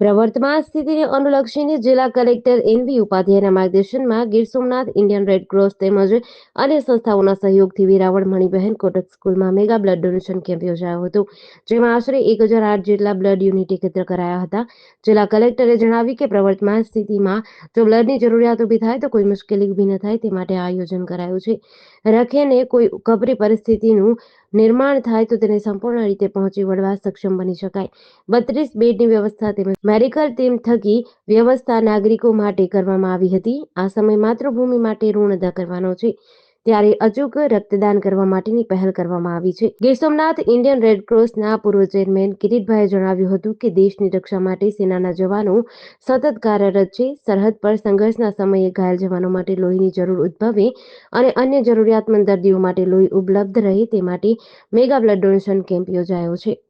પ્રવર્તમાન સ્થિતિને અનુલક્ષીને જિલ્લા કલેક્ટર એનવી ઉપાધ્યાયના માર્ગદર્શનમાં ગીર સોમનાથ, ઇન્ડિયન રેડ તેમજ અન્ય સંસ્થાઓના સહયોગથી વેરાવળ મણિબહેન કોટક સ્કૂલમાં મેગા બ્લડ ડોનેશન કેમ્પ યોજાયો હતો, જેમાં આશરે એક હજાર આઠ જેટલા બ્લડ યુનિટ એકત્ર કરાયા હતા. જિલ્લા કલેક્ટરે જણાવ્યું કે પ્રવર્તમાન સ્થિતિમાં જો બ્લડની જરૂરિયાત ઊભી થાય તો કોઈ મુશ્કેલી ઊભી ન થાય તે માટે આ આયોજન કરાયું છે. રખેને કોઈ કપરી પરિસ્થિતિનું નિર્માણ થાય તો તેને સંપૂર્ણ રીતે પહોંચી વળવા સક્ષમ બની શકાય. બત્રીસ બેડની વ્યવસ્થા તેમજ મેડિકલ ટીમ થકી વ્યવસ્થા નાગરિકો માટે કરવામાં આવી હતી. આ સમય માતૃભૂમિ માટે ઋણ અદા કરવાનો છે. ત્યારે અચૂક રક્તદાન કરવા માટેની પહેલ કરવામાં આવી છે. ગીર ઇન્ડિયન રેડ ક્રોસના પૂર્વ ચેરમેન કિરીટભાઈએ જણાવ્યું હતું કે દેશની રક્ષા માટે સેનાના જવાનો સતત કાર્યરત છે. સરહદ પર સંઘર્ષના સમયે ઘાયલ જવાનો માટે લોહીની જરૂર ઉદ્ભવે અને અન્ય જરૂરિયાતમંદ દર્દીઓ માટે લોહી ઉપલબ્ધ રહે તે માટે મેગા બ્લડ ડોનેશન કેમ્પ યોજાયો છે.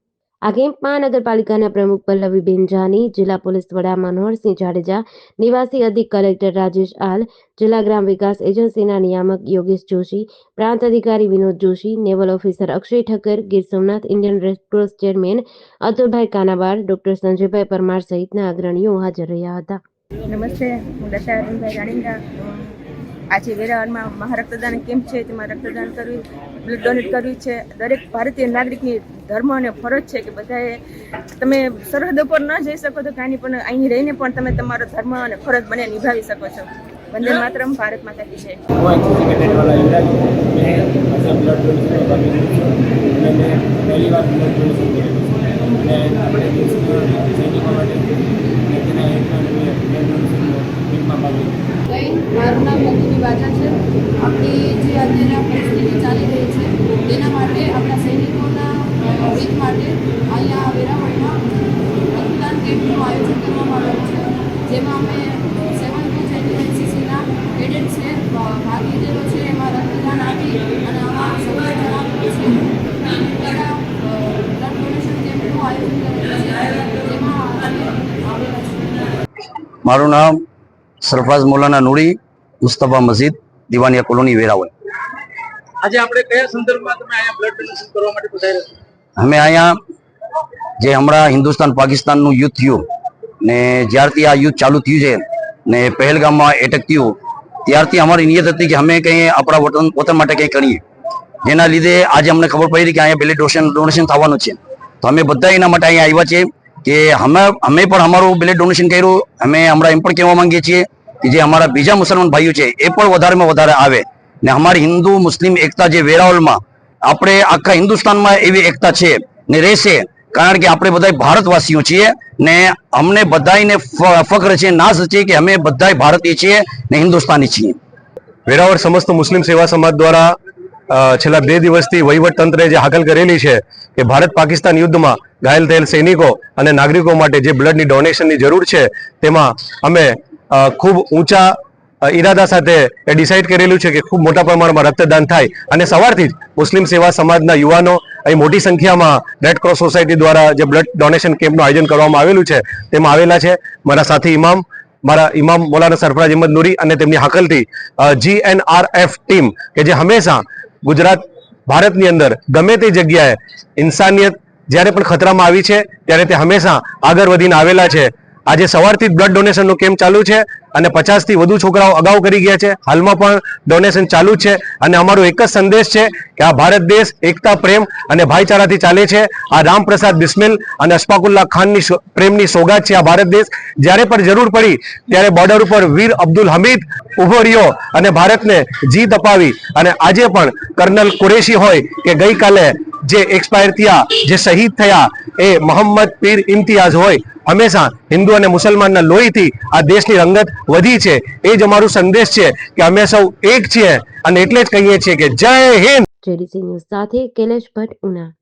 આ મહાનગરપાલિકાના પ્રમુખ પ્રમુખ પલ્લવીબેન જાની જિલ્લા પોલીસ વડા મનોહરસિંહ જાડેજા, નિવાસી અધિક કલેક્ટર રાજેશ આલ, જિલ્લા ગ્રામ વિકાસ એજન્સીના નિયામક યોગેશ જોશી, પ્રાંત અધિકારી Vinod Joshi, naval officer Akshay Thakkar, Gir Somnath Indian Red Cross chairman Atulbhai Kanabar, doctor Sanjaybhai Parmar સહિતના અગ્રણીઓ હાજર રહ્યા હતા. નમસ્તે, હું દશા અરવિંદભાઈ જાણીંદા આજે વેરાવળમાં મહારક્તદાન કેમ્પ છે તેમાં રક્તદાન કરવી બ્લડ ડોનેટ કરવી છે. દરેક ભારતીય નાગરિકની ધર્મ અને ફરજ છે કે બધાએ તમે સરહદ ઉપર ન જઈ શકો તો કાંઈ પણ અહીં રહીને પણ તમે તમારો ધર્મ અને ફરજ બંને નિભાવી શકો છો. વંદે માતરમ ભારત માતા કી છે. પહેલી વાર બ્લડ ડોનેશન કરેલું અને આપણે સૈનિકો માટે અને તેના બ્લડ ડોનેશન કેમ્પમાં ભાગ લીધો. ગઈ મારું નામ નંદિની બાજા છે. આપણી જે અત્યારે પરિસ્થિતિ ચાલી રહી છે, તેના માટે આપણા સૈનિકોના હિત માટે અહીંયા વેરાવળમાં રક્તદાન કેમ્પનું આયોજન કરવામાં આવ્યું છે. જેમાં અમે સેવન ટુ થર્ટી એનસીસીના કેડેટ્સને ભાગ લીધેલો છે, એમાં રક્તદાન આપી અને આમાં સૌએ જણાવ્યું છે મારું નામ સરફાઝ મોલાના નુરી મુસ્તફા મસ્જિદ દિવાનિયા કોલોની વેરાવળ. આજે આપણે કયા સંદર્ભમાં તમે અહીંયા બ્લડ ડોનેશન કરવા માટે પધાર્યા અમે અહીંયા જે હમણાં હિન્દુસ્તાન પાકિસ્તાનનું યુદ્ધ થયું ને જ્યારથી આ યુદ્ધ ચાલુ થયું છે ને પહેલગામમાં એટેક થયું ત્યારથી અમારી નિયત હતી કે અમે કંઈ આપણા વતન વતન માટે કંઈ કરીએ. જેના લીધે આજે અમને ખબર પડી કે અહીંયા બ્લડ ડોનેશન ડોનેશન થવાનું છે. તો અમે બધા એના માટે અહીંયા આવ્યા છીએ કે અમે અમે પણ અમારું બ્લડ ડોનેશન કર્યું. અમે હમણાં એમ પણ કહેવા માંગીએ છીએ કે જે અમારા બીજા મુસલમાન ભાઈઓ છે, એ પણ વધારેમાં વધારે આવે. ને અમારી હિન્દુ, મુસ્લિમ, એકતા જે વેરાવળમાં આપણે આખા હિન્દુસ્તાનમાં એવી એકતા છે ને રહેશે, કારણ કે આપણે બધા ભારતવાસીઓ છીએ ને અમને બધાને ફક્ર છે, નાશ છે કે અમે બધા ભારતીય છીએ ને હિન્દુસ્તાની છીએ. વેરાવળ સમસ્ત મુસ્લિમ સેવા સમાજ દ્વારા છેલ્લા બે દિવસથી વહીવટ તંત્રે જે હાકલ કરેલી છે કે ભારત પાકિસ્તાન યુદ્ધમાં ઘાયલ થયેલ સૈનિકો અને નાગરિકો માટે જે બ્લડની ડોનેશનની જરૂર છે, તેમાં અમે ખૂબ ઊંચા ઈરાદા સાથે એ ડિસાઇડ કરેલું છે કે ખૂબ મોટા પ્રમાણમાં રક્તદાન થાય. અને સવારથી જ મુસ્લિમ સેવા સમાજના યુવાનો, અહીં મોટી સંખ્યામાં રેડ ક્રોસ સોસાયટી દ્વારા જે બ્લડ ડોનેશન કેમ્પનું આયોજન કરવામાં આવેલું છે, તેમાં આવેલા છે મારા સાથી ઇમામ મારા ઇમામ મોલાના સરફરાજ અહેમદ નુરી અને તેમની હાકલથી જીએનઆરએફ ટીમ કે જે હંમેશા ગુજરાત, ભારતની અંદર ગમે તે જગ્યાએ ઇન્સાનિયત જ્યારે પણ ખતરામાં આવી છે, ત્યારે તે હંમેશા આગળ વધીને આવેલા છે. આજે સવારથી બ્લડ ડોનેશનનો કેમ્પ ચાલુ છે અને પચાસથી વધુ છોકરાઓ અગાઉ કરી ગયા છે. હાલમાં પણ ડોનેશન ચાલુ છે અને અમારો એક જ સંદેશ છે કે આ ભારત દેશ, એકતા, પ્રેમ અને ભાઈચારાથી ચાલે છે. આ રામપ્રસાદ બિસ્મિલ અને અશફાકુલ્લા ખાનની પ્રેમની સોગાત છે આ ભારત દેશ. જ્યારે પણ જરૂર પડી ત્યારે બોર્ડર ઉપર વીર અબ્દુલ હમીદ ઊભો રહ્યો અને ભારતને જીત અપાવી. અને આજે પણ કર્નલ કુરેશી હોય કે ગઈકાલે જે એક્સપાયર થયા, જે શહીદ થયા, એ મોહમ્મદ પીર ઇમ્તિયાઝ હોય હંમેશા હિન્દુ અને મુસલમાનના લોહીથી આ દેશની રંગત વધી છે. એ જ અમારું સંદેશ છે કે અમે સૌ એક છીએ અને એટલે જ કહીએ છીએ કે જય હિન્દ. સાથે કેલેશ ભટ્ટ, ઉના.